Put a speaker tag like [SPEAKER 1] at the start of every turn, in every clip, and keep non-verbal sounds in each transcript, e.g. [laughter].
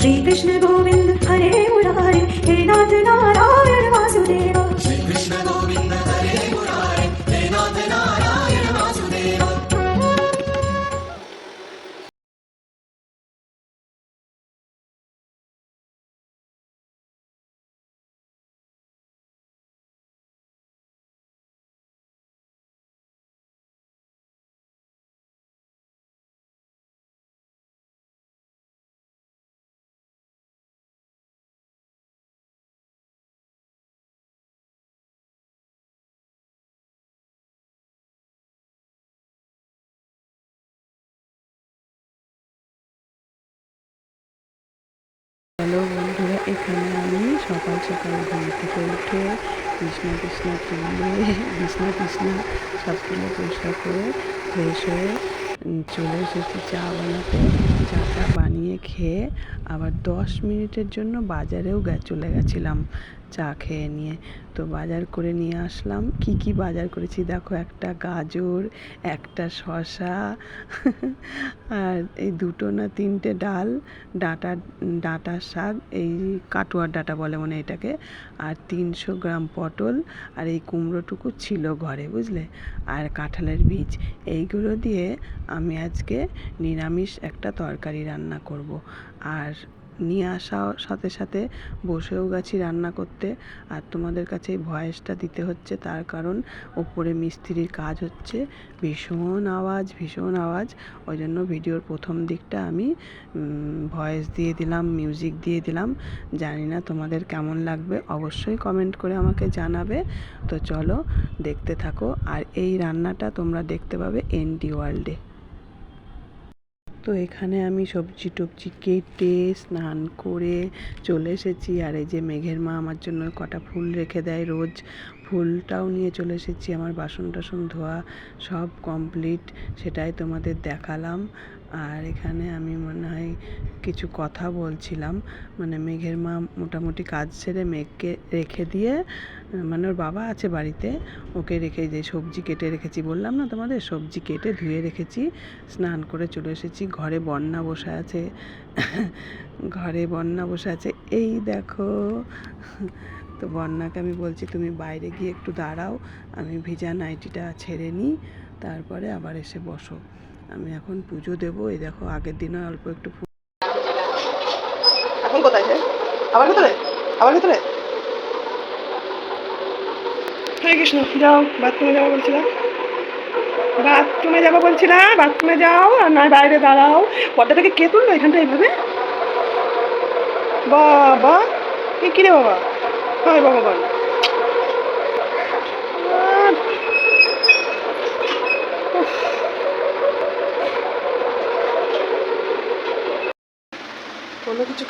[SPEAKER 1] श्रीकृष्ण भो
[SPEAKER 2] হ্যালো বন্ধুরা এখানে আমি সকাল সকাল ঘুম থেকে উঠে কৃষ্ণা কৃষ্ণা তুলে কৃষ্ণা সব তুলে পরিষ্কার করে ফ্রেশ হয়ে চলে এসেছি চা বানাতে চাটা বানিয়ে খেয়ে আবার দশ মিনিটের জন্য বাজারেও চলে গেছিলাম চা খেয়ে নিয়ে তো বাজার করে নিয়ে আসলাম কি কি বাজার করেছি দেখো একটা গাজর একটা শশা আর এই দুটো না তিনটে ডাল ডাটা ডাটা শাক এই কাটুয়ার ডাটা বলে মনে এটাকে আর তিনশো গ্রাম পটল আর এই কুমড়োটুকু ছিল ঘরে বুঝলে আর কাঁঠালের বীজ এইগুলো দিয়ে আমি আজকে নিরামিষ একটা তরকারি রান্না করব আর নিয়ে আসার সাথে সাথে বসেও গেছি রান্না করতে আর তোমাদের কাছে ভয়েসটা দিতে হচ্ছে তার কারণ ওপরে মিস্ত্রির কাজ হচ্ছে ভীষণ আওয়াজ ভীষণ আওয়াজ ওই জন্য ভিডিওর প্রথম দিকটা আমি ভয়েস দিয়ে দিলাম মিউজিক দিয়ে দিলাম জানি না তোমাদের কেমন লাগবে অবশ্যই কমেন্ট করে আমাকে জানাবে তো চলো দেখতে থাকো আর এই রান্নাটা তোমরা দেখতে পাবে এনডি ওয়ার্ল্ডে তো এখানে আমি সবজি টবজি কেটে স্নান করে চলে এসেছি আর এই যে মেঘের মা আমার জন্য কটা ফুল রেখে দেয় রোজ ফুলটাও নিয়ে চলে এসেছি আমার বাসন টাসন ধোয়া সব কমপ্লিট সেটাই তোমাদের দেখালাম আর এখানে আমি মনে হয় কিছু কথা বলছিলাম মানে মেঘের মা মোটামুটি কাজ সেরে মেঘকে রেখে দিয়ে মানে ওর বাবা আছে বাড়িতে ওকে রেখে যে সবজি কেটে রেখেছি বললাম না তোমাদের সবজি কেটে ধুয়ে রেখেছি স্নান করে চলে এসেছি ঘরে বন্যা বসে আছে ঘরে বন্যা বসে আছে এই দেখো তো বন্যাকে আমি বলছি তুমি বাইরে গিয়ে একটু দাঁড়াও আমি ভিজা নাইটিটা ছেড়ে নিই তারপরে আবার এসে বসো আমি এখন পুজো দেবো এই দেখো আগের দিনে অল্প একটু এখন কোথায় আবার ভিতরে আবার ভিতরে হরে কৃষ্ণ যাও বাথরুমে যাবো বলছিলাম বাথরুমে যাবো বলছিলাম বাথরুমে যাও আর নয় বাইরে দাঁড়াও থেকে কে তুললো এখানটা এইভাবে বাবা কি কিরে বাবা হয় বল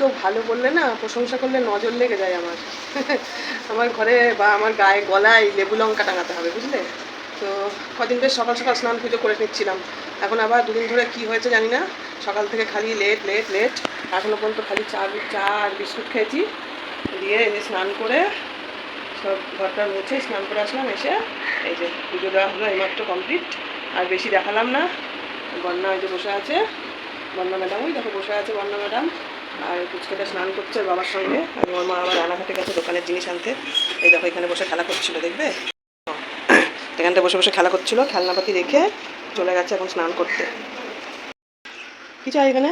[SPEAKER 2] কেউ ভালো বললে না প্রশংসা করলে নজর লেগে যায় আমার আমার ঘরে বা আমার গায়ে গলায় লেবু লঙ্কা টাঙাতে হবে বুঝলে তো কদিন বেশ সকাল সকাল স্নান পুজো করে নিচ্ছিলাম এখন আবার দুদিন ধরে কি হয়েছে জানি না সকাল থেকে খালি লেট লেট লেট এখনও পর্যন্ত খালি চা চা আর বিস্কুট খেয়েছি দিয়ে এসে স্নান করে সব ঘরটা মুছে স্নান করে আসলাম এসে এই যে পুজো দেওয়া হলো এইমাত্র কমপ্লিট আর বেশি দেখালাম না বন্যা ওই যে বসে আছে বন্যা ম্যাডাম ওই দেখো বসে আছে বন্যা ম্যাডাম আর পুচকেটা স্নান করছে বাবার সঙ্গে আর ওর মা আমার রানাঘাটে গেছে দোকানের জিনিস আনতে এই দেখো এখানে বসে খেলা করছিল দেখবে এখানটা বসে বসে খেলা করছিল খেলনাপাতি রেখে চলে গেছে এখন স্নান করতে কি চাই এখানে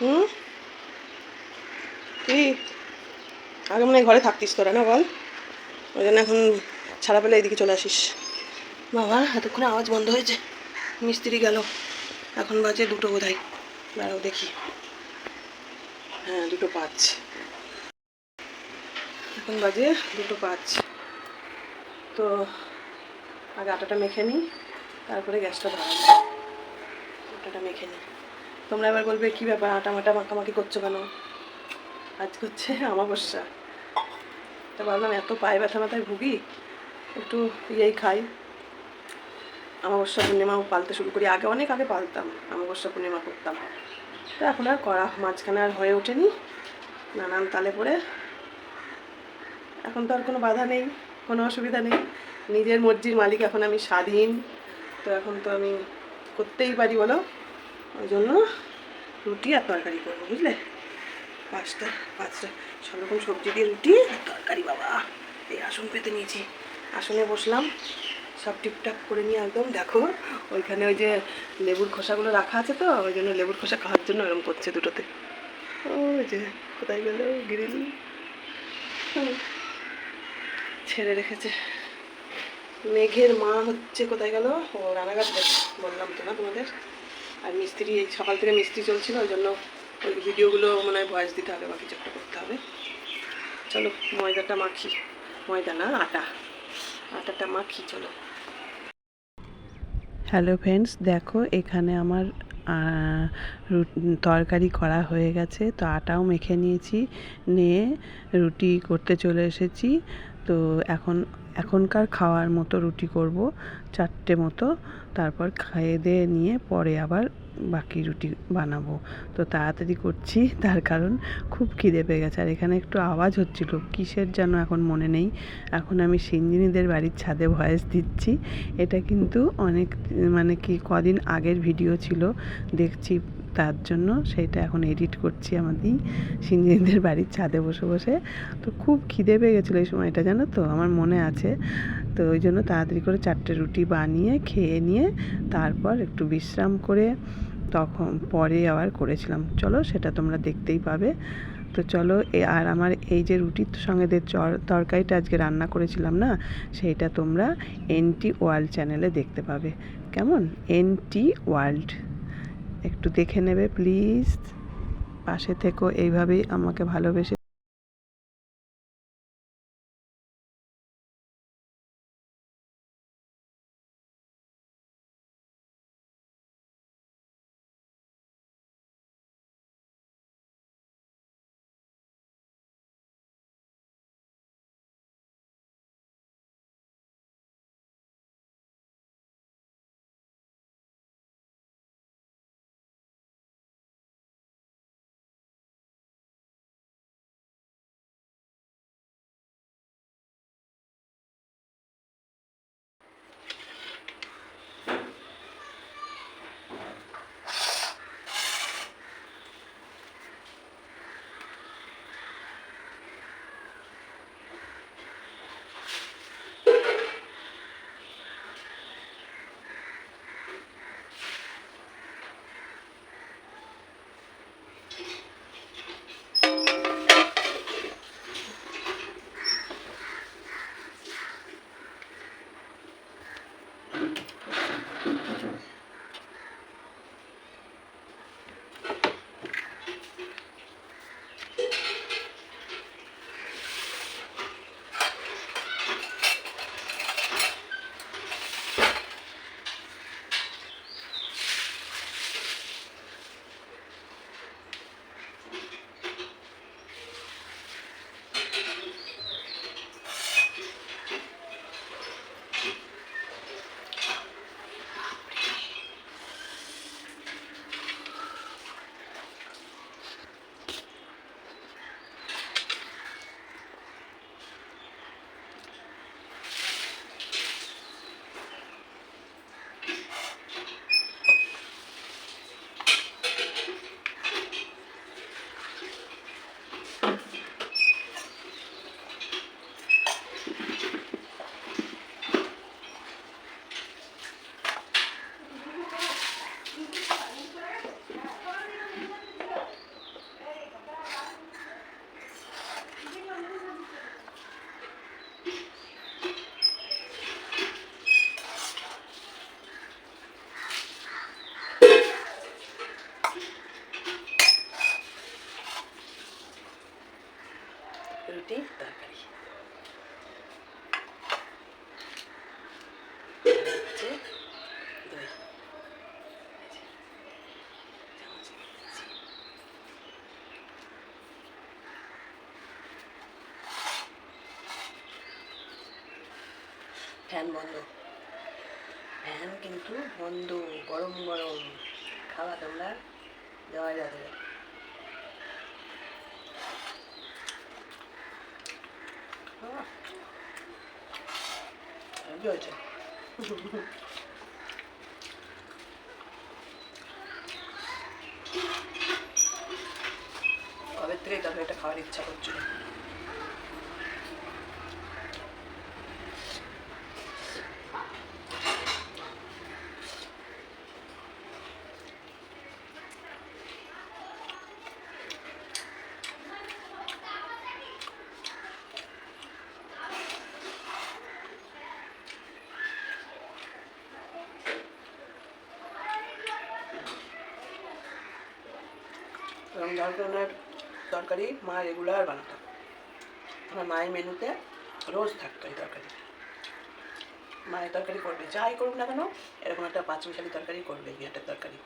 [SPEAKER 2] হুম কি আগে মনে ঘরে থাকতিস তোরা না বল ওই জন্য এখন ছাড়া পেলে এইদিকে চলে আসিস বাবা এতক্ষণে আওয়াজ বন্ধ হয়েছে মিস্ত্রি গেল এখন বাজে দুটো বোধ হয় দেখি হ্যাঁ দুটো পাঁচ এখন বাজে দুটো পাঁচ তো আগে আটাটা মেখে নিই তারপরে গ্যাসটা ধরাবো আটাটা মেখে নিই তোমরা এবার বলবে কী ব্যাপার আটা মাটা মাখামাখি করছো কেন আজ করছে আমাবস্যা তা ভাবলাম এত পায়ে ব্যথা ব্যথায় ভুগি একটু ইয়েই খাই আমাবস্যা পূর্ণিমাও পালতে শুরু করি আগে অনেক আগে পালতাম আমাবস্যা পূর্ণিমা করতাম তো এখন আর করা মাঝখানে আর হয়ে ওঠেনি নানান তালে পরে এখন তো আর কোনো বাধা নেই কোনো অসুবিধা নেই নিজের মর্জির মালিক এখন আমি স্বাধীন তো এখন তো আমি করতেই পারি বলো ওই জন্য রুটি আর তরকারি করবো বুঝলে পাঁচটা পাঁচটা সব রকম সবজি দিয়ে রুটি আর তরকারি বাবা এই আসন পেতে নিয়েছি আসনে বসলাম সব টিপটাপ করে নিয়ে একদম দেখো ওইখানে ওই যে লেবুর খোসাগুলো রাখা আছে তো ওই জন্য লেবুর খোসা খাওয়ার জন্য এরকম করছে দুটোতে ওই যে কোথায় গেল গ্রিল ছেড়ে রেখেছে মেঘের মা হচ্ছে কোথায় গেল ও রানাঘাট বললাম তো না তোমাদের আর মিস্ত্রি এই সকাল থেকে মিস্ত্রি চলছিল ওই জন্য ওই ভিডিওগুলো মনে হয় ভয়েস দিতে হবে বা কিছু একটা করতে হবে চলো ময়দাটা মাখি ময়দা না আটা আটাটা মাখি চলো হ্যালো ফ্রেন্ডস দেখো এখানে আমার তরকারি করা হয়ে গেছে তো আটাও মেখে নিয়েছি নিয়ে রুটি করতে চলে এসেছি তো এখন এখনকার খাওয়ার মতো রুটি করব চারটে মতো তারপর খেয়ে দিয়ে নিয়ে পরে আবার বাকি রুটি বানাবো তো তাড়াতাড়ি করছি তার কারণ খুব খিদে পেয়ে গেছে আর এখানে একটু আওয়াজ হচ্ছিল কিসের যেন এখন মনে নেই এখন আমি সিঞ্জিনীদের বাড়ির ছাদে ভয়েস দিচ্ছি এটা কিন্তু অনেক মানে কি কদিন আগের ভিডিও ছিল দেখছি তার জন্য সেটা এখন এডিট করছি আমাদের সিঞ্জিনীদের বাড়ির ছাদে বসে বসে তো খুব খিদে পেয়ে গেছিলো এই সময়টা জানো তো আমার মনে আছে তো ওই জন্য তাড়াতাড়ি করে চারটে রুটি বানিয়ে খেয়ে নিয়ে তারপর একটু বিশ্রাম করে তখন পরে আবার করেছিলাম চলো সেটা তোমরা দেখতেই পাবে তো চলো আর আমার এই যে রুটির সঙ্গে যে তরকারিটা আজকে রান্না করেছিলাম না সেইটা তোমরা এনটি ওয়ার্ল্ড চ্যানেলে দেখতে পাবে কেমন এনটি ওয়ার্ল্ড একটু দেখে নেবে প্লিজ পাশে থেকো এইভাবেই আমাকে ভালোবেসে ফ্যান বন্ধ ফ্যান কিন্তু বন্ধ গরম গরম খাওয়া তোমরা দেওয়া যাবে হয়েছে কবে থেকে তবে এটা খাওয়ার ইচ্ছা করছিল তরকারি মা রেগুলার বানাতো আমার মায়ের মেনুতে রোজ থাকতো এই তরকারি মায়ের তরকারি করবে যাই করুক না কেন এরকম একটা পাঁচমিশালি তরকারি করবে একটা তরকারি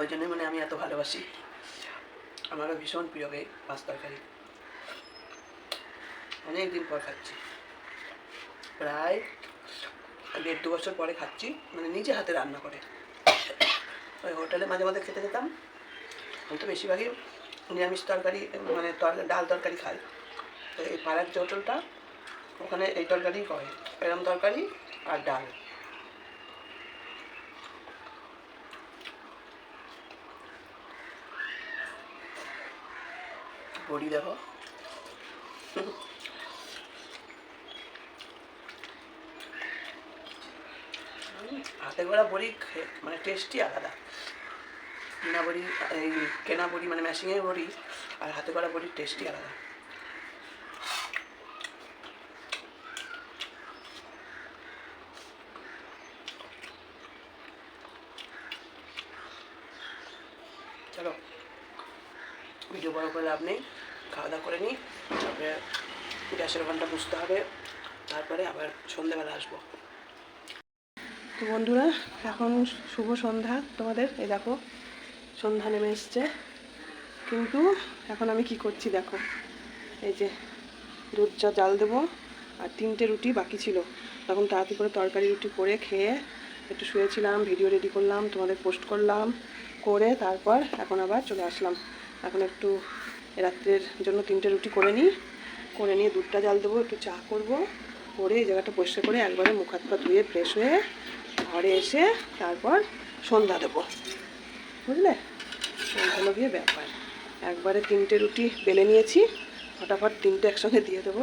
[SPEAKER 2] ওই জন্যই মানে আমি এত ভালোবাসি আমারও ভীষণ প্রিয় এই পাঁচ তরকারি অনেকদিন পর খাচ্ছি প্রায় দেড় দু বছর পরে খাচ্ছি মানে নিজে হাতে রান্না করে ওই হোটেলে মাঝে মাঝে খেতে যেতাম আমি তো বেশিরভাগই নিরামিষ তরকারি মানে তরকারি ডাল তরকারি খাই তো এই পাড়ার যে হোটেলটা ওখানে এই তরকারি করে এরম তরকারি আর ডাল বড়ি দেখো হাতে গোড়া বড়ি মানে টেস্টই আলাদা কিনা বড়ি এই কেনা বড়ি মানে মেশিনের বড়ি আর হাতে করা বড়ির টেস্টই আলাদা চলো ভিডিও বড় করে লাভ নেই খাওয়া দাওয়া করে নিই তারপরে গ্যাসের ওখানটা বুঝতে হবে তারপরে আবার সন্ধ্যাবেলা আসবো তো বন্ধুরা এখন শুভ সন্ধ্যা তোমাদের এই দেখো সন্ধ্যা নেমে এসছে কিন্তু এখন আমি কি করছি দেখো এই যে দুধ চা জাল দেবো আর তিনটে রুটি বাকি ছিল তখন তাড়াতাড়ি করে তরকারি রুটি করে খেয়ে একটু শুয়েছিলাম ভিডিও রেডি করলাম তোমাদের পোস্ট করলাম করে তারপর এখন আবার চলে আসলাম এখন একটু রাত্রের জন্য তিনটে রুটি করে নিই করে নিয়ে দুধটা জাল দেবো একটু চা করব করে এই জায়গাটা পরিষ্কার করে একবারে মুখ হাত পা ধুয়ে ফ্রেশ হয়ে ঘরে এসে তারপর সন্ধ্যা দেবো বুঝলে সেইগুলো ব্যাপার একবারে তিনটে রুটি বেলে নিয়েছি ফটাফট তিনটে একসঙ্গে দিয়ে দেবো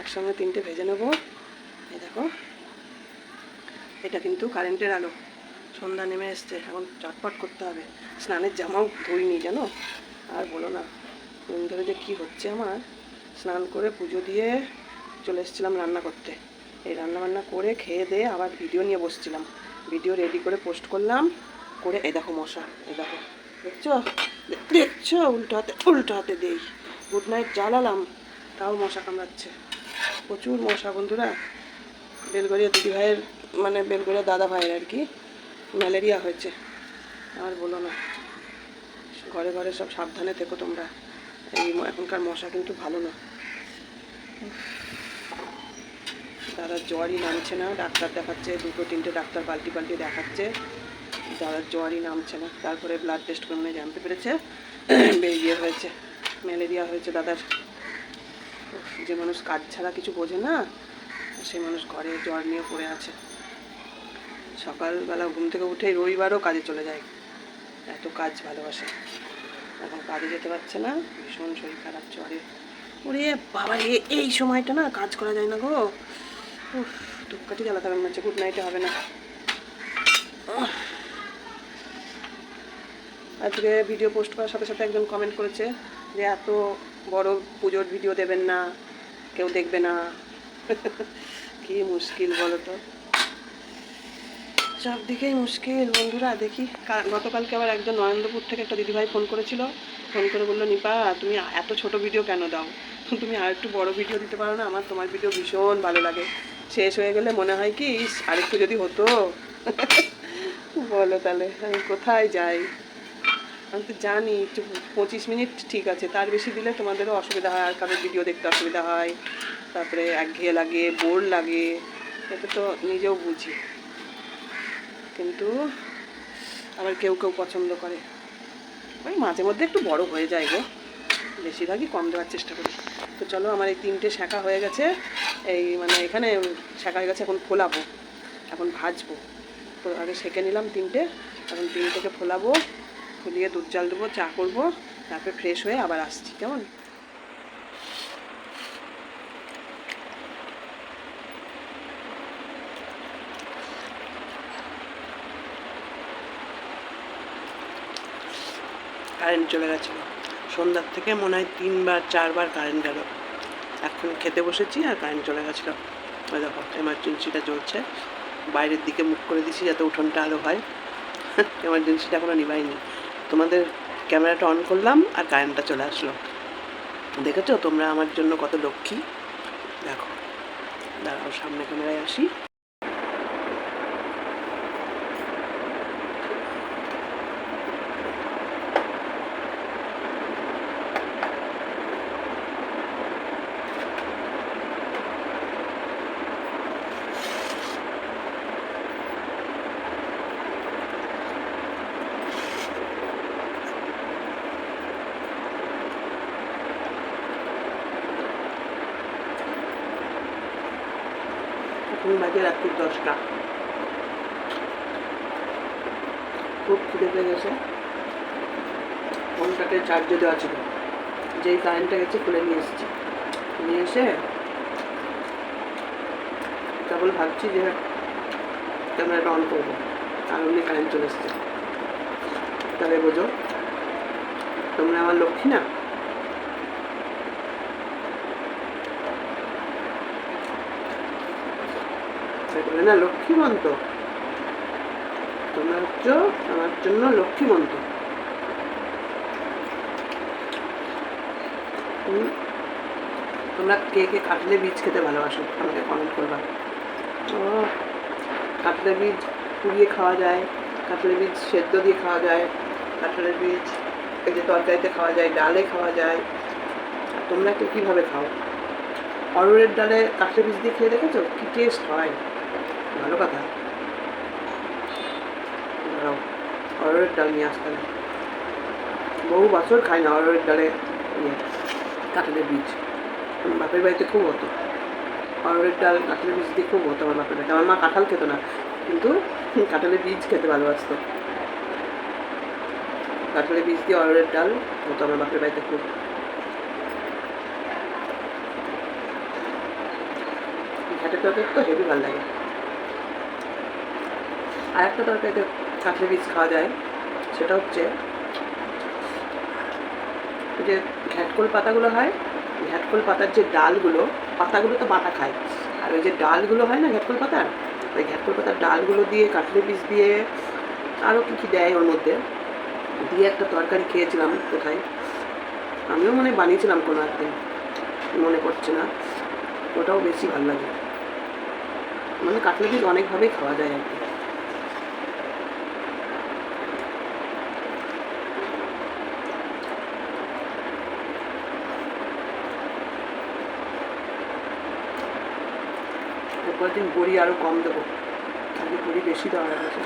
[SPEAKER 2] একসঙ্গে তিনটে ভেজে নেবো এই দেখো এটা কিন্তু কারেন্টের আলো সন্ধ্যা নেমে এসছে এখন চটপট করতে হবে স্নানের জামাও ধরিনি জানো আর বলো না দিন ধরে যে কী হচ্ছে আমার স্নান করে পুজো দিয়ে চলে এসেছিলাম রান্না করতে এই রান্না বান্না করে খেয়ে দিয়ে আবার ভিডিও নিয়ে বসছিলাম ভিডিও রেডি করে পোস্ট করলাম করে এ দেখো মশা এ দেখো দেখছো দেখছো উল্টো হাতে উল্টো হাতে দিই গুড নাইট জ্বালালাম তাও মশা কামড়াচ্ছে প্রচুর মশা বন্ধুরা বেলগড়িয়া দিদি ভাইয়ের মানে বেলগড়িয়া দাদা ভাইয়ের আর কি ম্যালেরিয়া হয়েছে আর বলো না ঘরে ঘরে সব সাবধানে থেকো তোমরা এই এখনকার মশা কিন্তু ভালো না তারা জ্বরই নামছে না ডাক্তার দেখাচ্ছে দুটো তিনটে ডাক্তার পাল্টি পাল্টি দেখাচ্ছে দাদার জ্বরই নামছে না তারপরে ব্লাড টেস্ট করে জানতে পেরেছে বেরিয়ে হয়েছে ম্যালেরিয়া হয়েছে দাদার যে মানুষ কাজ ছাড়া কিছু বোঝে না সেই মানুষ ঘরে জ্বর নিয়ে পড়ে আছে সকালবেলা ঘুম থেকে উঠে রবিবারও কাজে চলে যায় এত কাজ ভালোবাসে এখন কাজে যেতে পারছে না ভীষণ শরীর খারাপ জ্বরে ওরে বাবা রে এই সময়টা না কাজ করা যায় না গো ধূপকাঠি জ্বালাতে হবে মনে গুড নাইটে হবে না আজকে ভিডিও পোস্ট করার সাথে সাথে একজন কমেন্ট করেছে যে এত বড় পুজোর ভিডিও দেবেন না কেউ দেখবে না [laughs] কি মুশকিল বলো তো সব দিকেই মুশকিল বন্ধুরা দেখি গতকালকে আবার একজন নরেন্দ্রপুর থেকে একটা দিদিভাই ফোন করেছিল ফোন করে বললো নিপা তুমি এত ছোট ভিডিও কেন দাও [laughs] তুমি আর একটু বড় ভিডিও দিতে পারো না আমার তোমার ভিডিও ভীষণ ভালো লাগে শেষ হয়ে গেলে মনে হয় কি আরেকটু যদি হতো [laughs] বলো তাহলে আমি কোথায় যাই আমি তো জানি একটু পঁচিশ মিনিট ঠিক আছে তার বেশি দিলে তোমাদেরও অসুবিধা হয় আর কারোর ভিডিও দেখতে অসুবিধা হয় তারপরে একঘেয়ে লাগে বোর লাগে এটা তো নিজেও বুঝি কিন্তু আবার কেউ কেউ পছন্দ করে ওই মাঝে মধ্যে একটু বড় হয়ে যায় গো বেশিরভাগই কম দেওয়ার চেষ্টা করি তো চলো আমার এই তিনটে শাঁখা হয়ে গেছে এই মানে এখানে শাঁখা হয়ে গেছে এখন ফোলাবো এখন ভাজবো তো আগে সেঁকে নিলাম তিনটে এখন তিনটেকে ফোলাবো খুলিয়ে দুধ জল দেবো চা করবো তারপরে ফ্রেশ হয়ে আবার আসছি কেমন কারেন্ট চলে গেছিলো সন্ধ্যার থেকে মনে হয় তিনবার চারবার কারেন্ট গেল এখন খেতে বসেছি আর কারেন্ট চলে গেছিলো ওই দেখো এমার্জেন্সিটা চলছে বাইরের দিকে মুখ করে দিছি যাতে উঠোনটা আলো হয় এমার্জেন্সিটা [laughs] এখনো নিবাইনি তোমাদের ক্যামেরাটা অন করলাম আর কারেন্টটা চলে আসলো দেখেছো তোমরা আমার জন্য কত লক্ষ্মী দেখো দাঁড়াও সামনে ক্যামেরায় আসি এখন বাজে রাত্রি দশটা খুব খিদে পেয়ে গেছে ফোনটাকে চার্জ দেওয়া ছিল যেই কারেন্টটা গেছে খুলে নিয়ে এসেছি নিয়ে এসে তারপর ভাবছি যে ক্যামেরাটা অন করবো আর অমনি কারেন্ট চলে এসছে তাহলে বোঝো তোমরা আমার লক্ষ্মী না না লক্ষ্মীমন্ত তোমরা হচ্ছ আমার জন্য লক্ষ্মীমন্ত তোমরা কে কে কাটলে বীজ খেতে ভালোবাসো আমাকে কমেন্ট করবা ও কাটলে বীজ পুড়িয়ে খাওয়া যায় কাটলে বীজ সেদ্ধ দিয়ে খাওয়া যায় কাঁঠালের বীজ এই যে তরকারিতে খাওয়া যায় ডালে খাওয়া যায় আর তোমরা একটু কীভাবে খাও অরুরের ডালে কাঁঠালের বীজ দিয়ে খেয়ে দেখেছো কী টেস্ট হয় ভালো কথা অরের ডাল নিয়ে আসতে হবে বহু বছর খাই না অরের ডালে ইয়ে, কাঁঠালের বীজ বাপের বাড়িতে খুব হতো অরের ডাল কাঁঠালের বীজ দিয়ে খুব হতো আমার বাপের বাড়িতে আমার মা কাঁঠাল খেত না কিন্তু কাঁঠালের বীজ খেতে ভালোবাসত কাঁঠালের বীজ দিয়ে অরের ডাল হতো আমার বাপের বাড়িতে খুব খেতে তো হেভি ভালো লাগে আর একটা তরকারিতে কাঁচড়ি বীজ খাওয়া যায় সেটা হচ্ছে যে ঘ্যাটকোল পাতাগুলো হয় ঘ্যাটকোল পাতার যে ডালগুলো পাতাগুলো তো বাটা খায় আর ওই যে ডালগুলো হয় না ঘ্যাটকোল পাতার ওই ঘ্যাটকোল পাতার ডালগুলো দিয়ে কাঁচড়ি বীজ দিয়ে আরও কী কী দেয় ওর মধ্যে দিয়ে একটা তরকারি খেয়েছিলাম কোথায় আমিও মানে বানিয়েছিলাম কোনো একদিন মনে পড়ছে না ওটাও বেশি ভালো লাগে মানে কাটলে বীজ অনেকভাবেই খাওয়া যায় আর কি কয়েকদিন বড়ি আরও কম দেবো আগে বড়ি বেশি দেওয়া গেছে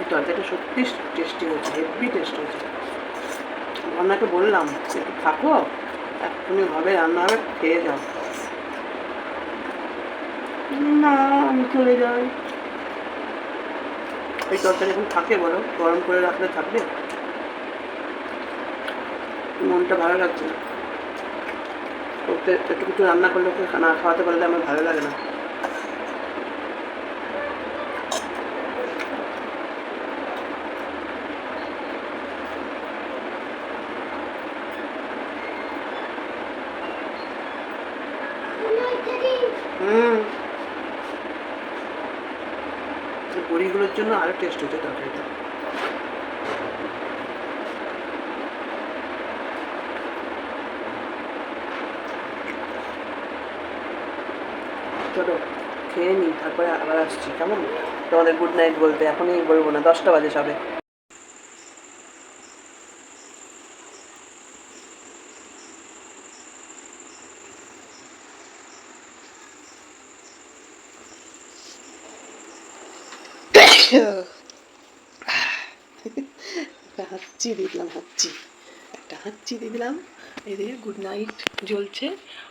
[SPEAKER 2] এই তরকারিটা সত্যি টেস্টি হচ্ছে হেভি টেস্ট হচ্ছে রান্নাকে বললাম একটু থাকো এক্ষুনি হবে রান্না হবে খেয়ে যাও না আমি চলে যাই এই তরকারি এখন থাকে বলো গরম করে রাখলে থাকবে মনটা ভালো লাগছে না করতে একটু কিছু রান্না করলে ওকে খাওয়াতে পারলে আমার ভালো লাগে না বড়িগুলোর জন্য আরও টেস্ট হচ্ছে তরকারিটা চলো খেয়ে নিই তারপরে আবার আসছি কেমন তোমাদের গুড নাইট বলতে এখনই বলবো না দশটা বাজে সবে হাঁচি দিয়ে দিলাম হাঁচি একটা হাঁচি দিয়ে দিলাম গুড নাইট জ্বলছে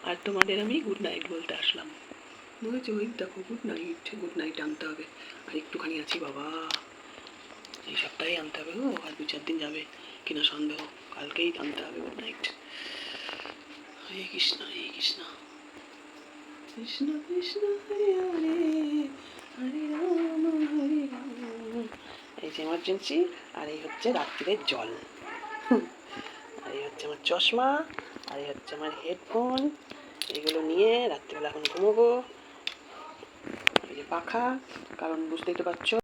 [SPEAKER 2] আর তোমাদের আমি গুড নাইট বলতে আসলাম মনে হচ্ছে ওই দেখো গুড নাইট গুড নাইট আনতে হবে আর একটুখানি আছি বাবা এই সপ্তাহে আনতে হবে গো আর দু চার দিন যাবে কিনা সন্দেহ কালকেই আনতে হবে গুড নাইট হরে কৃষ্ণ হরে কৃষ্ণ কৃষ্ণ কৃষ্ণ হরে হরে হরে রাম হরে রাম এই যে এমার্জেন্সি আর এই হচ্ছে রাত্রিরে জল আর এই হচ্ছে আমার চশমা আর এই হচ্ছে আমার হেডফোন এগুলো নিয়ে রাত্রিবেলা এখন ঘুমোবো পাখা কারণ বুঝতেই তো পারছো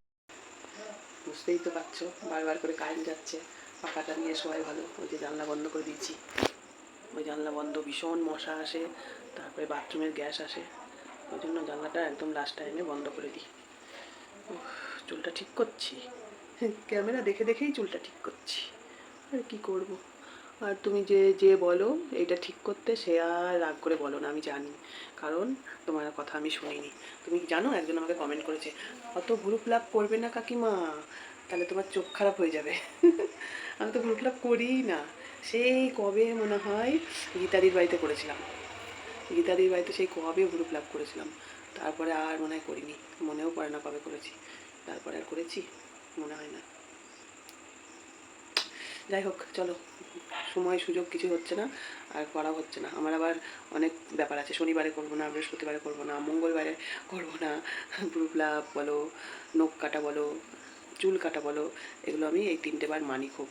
[SPEAKER 2] বুঝতেই তো পারছো বারবার করে কারেন্ট যাচ্ছে পাখাটা নিয়ে সবাই ভালো ওই যে জানলা বন্ধ করে দিয়েছি ওই জানলা বন্ধ ভীষণ মশা আসে তারপরে বাথরুমের গ্যাস আসে ওই জন্য জানলাটা একদম লাস্ট টাইমে বন্ধ করে দিই চুলটা ঠিক করছি [laughs] ক্যামেরা দেখে দেখেই চুলটা ঠিক করছি আর কি করবো আর তুমি যে যে বলো এটা ঠিক করতে সে আর রাগ করে বলো না আমি জানি কারণ তোমার কথা আমি শুনিনি তুমি জানো একজন আমাকে কমেন্ট করেছে অত ভুরু ফ্লাপ করবে না কাকিমা তাহলে তোমার চোখ খারাপ হয়ে যাবে [laughs] আমি তো ভুরু ফ্লাপ করিই না সেই কবে মনে হয় গীতাদির বাড়িতে করেছিলাম গীতাদির বাড়িতে সেই কবে ভ্রুপ লাভ করেছিলাম তারপরে আর মনে হয় করিনি মনেও পড়ে না কবে করেছি তারপরে আর করেছি মনে হয় না যাই হোক চলো সময় সুযোগ কিছু হচ্ছে না আর করা হচ্ছে না আমার আবার অনেক ব্যাপার আছে শনিবারে করবো না বৃহস্পতিবারে করবো না মঙ্গলবারে করবো না ব্রুপ্লাপ বলো নখ কাটা বলো চুল কাটা বলো এগুলো আমি এই তিনটে বার মানি খুব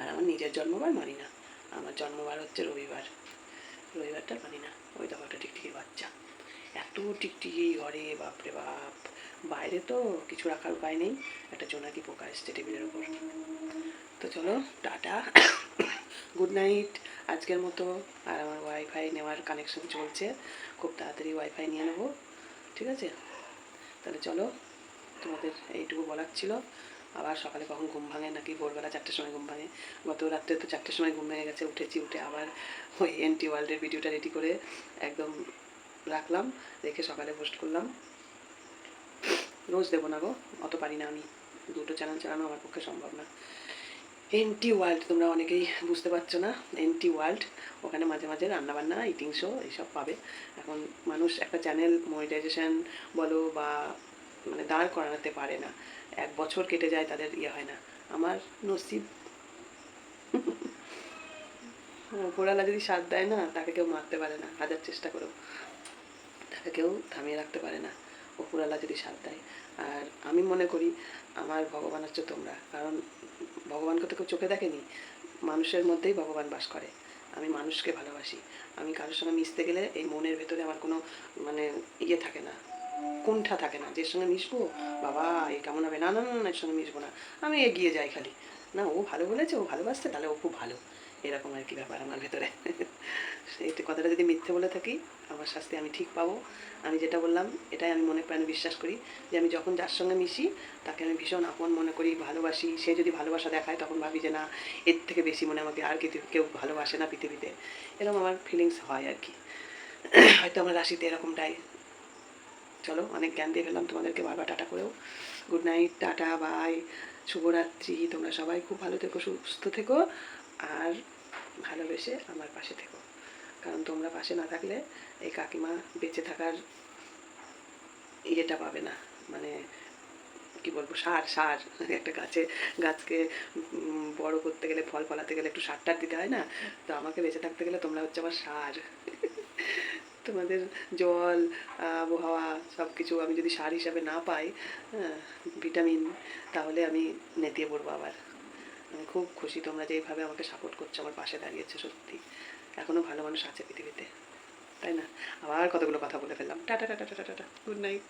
[SPEAKER 2] আর আমার নিজের জন্মবার মানি না আমার জন্মবার হচ্ছে রবিবার রবিবারটা মানি না ওই দেখো একটা টিকটিকি বাচ্চা এত টিকটিকি ঘরে বাপরে বাপ বাইরে তো কিছু রাখার উপায় নেই একটা জোনাকি পোকা এসছে টেবিলের উপর তো চলো টাটা গুড নাইট আজকের মতো আর আমার ওয়াইফাই নেওয়ার কানেকশন চলছে খুব তাড়াতাড়ি ওয়াইফাই নিয়ে নেবো ঠিক আছে তাহলে চলো তোমাদের এইটুকু বলার ছিল আবার সকালে কখন ঘুম ভাঙে নাকি ভোরবেলা চারটের সময় ঘুম ভাঙে গত রাত্রে তো চারটের সময় ঘুম ভেঙে গেছে উঠেছি উঠে আবার ওই এনটি ওয়ার্ল্ডের ভিডিওটা রেডি করে একদম রাখলাম রেখে সকালে পোস্ট করলাম রোজ দেবো না গো অত পারি না আমি দুটো চ্যানেল চালানো আমার পক্ষে সম্ভব না এনটি ওয়ার্ল্ড তোমরা অনেকেই বুঝতে পারছো না এনটি ওয়ার্ল্ড ওখানে মাঝে মাঝে রান্নাবান্না ইটিং শো এইসব পাবে এখন মানুষ একটা চ্যানেল মনিটাইজেশন বলো বা মানে দাঁড় করাতে পারে না এক বছর কেটে যায় তাদের ইয়ে হয় না আমার নসিব ঘোড়ালা যদি সাথ দেয় না তাকে কেউ মারতে পারে না হাজার চেষ্টা করেও তাকে কেউ থামিয়ে রাখতে পারে না ও ওপরওয়ালা যদি সাথ দেয় আর আমি মনে করি আমার ভগবান হচ্ছে তোমরা কারণ ভগবানকে তো কেউ চোখে দেখেনি মানুষের মধ্যেই ভগবান বাস করে আমি মানুষকে ভালোবাসি আমি কারোর সঙ্গে মিশতে গেলে এই মনের ভেতরে আমার কোনো মানে ইয়ে থাকে না কোনটা থাকে না যে সঙ্গে মিশবো বাবা এ কেমন হবে না না না এর সঙ্গে মিশবো না আমি এগিয়ে যাই খালি না ও ভালো বলেছে ও ভালোবাসতে তাহলে ও খুব ভালো এরকম আর কি ব্যাপার আমার ভেতরে সেই কথাটা যদি মিথ্যে বলে থাকি আমার শাস্তি আমি ঠিক পাবো আমি যেটা বললাম এটাই আমি মনে প্রাণে বিশ্বাস করি যে আমি যখন যার সঙ্গে মিশি তাকে আমি ভীষণ আপন মনে করি ভালোবাসি সে যদি ভালোবাসা দেখায় তখন ভাবি যে না এর থেকে বেশি মনে আমাকে আর কিছু কেউ ভালোবাসে না পৃথিবীতে এরকম আমার ফিলিংস হয় আর কি হয়তো আমার রাশিতে এরকমটাই চলো অনেক জ্ঞান দিয়ে ফেললাম তোমাদেরকে বারবার টাটা করেও গুড নাইট টাটা বাই শুভরাত্রি তোমরা সবাই খুব ভালো থেকো সুস্থ থেকো আর ভালোবেসে আমার পাশে থেকো কারণ তোমরা পাশে না থাকলে এই কাকিমা বেঁচে থাকার ইয়েটা পাবে না মানে কি বলবো সার সার একটা গাছে গাছকে বড় করতে গেলে ফল ফলাতে গেলে একটু সার টার দিতে হয় না তো আমাকে বেঁচে থাকতে গেলে তোমরা হচ্ছে আমার সার তোমাদের জল আবহাওয়া সব কিছু আমি যদি সার হিসাবে না পাই হ্যাঁ, ভিটামিন তাহলে আমি নেতিয়ে পড়বো আবার আমি খুব খুশি তোমরা যেভাবে আমাকে সাপোর্ট করছো আমার পাশে দাঁড়িয়েছে সত্যি এখনও ভালো মানুষ আছে পৃথিবীতে তাই না আবার কতগুলো কথা বলে ফেললাম tata tata tata tata good night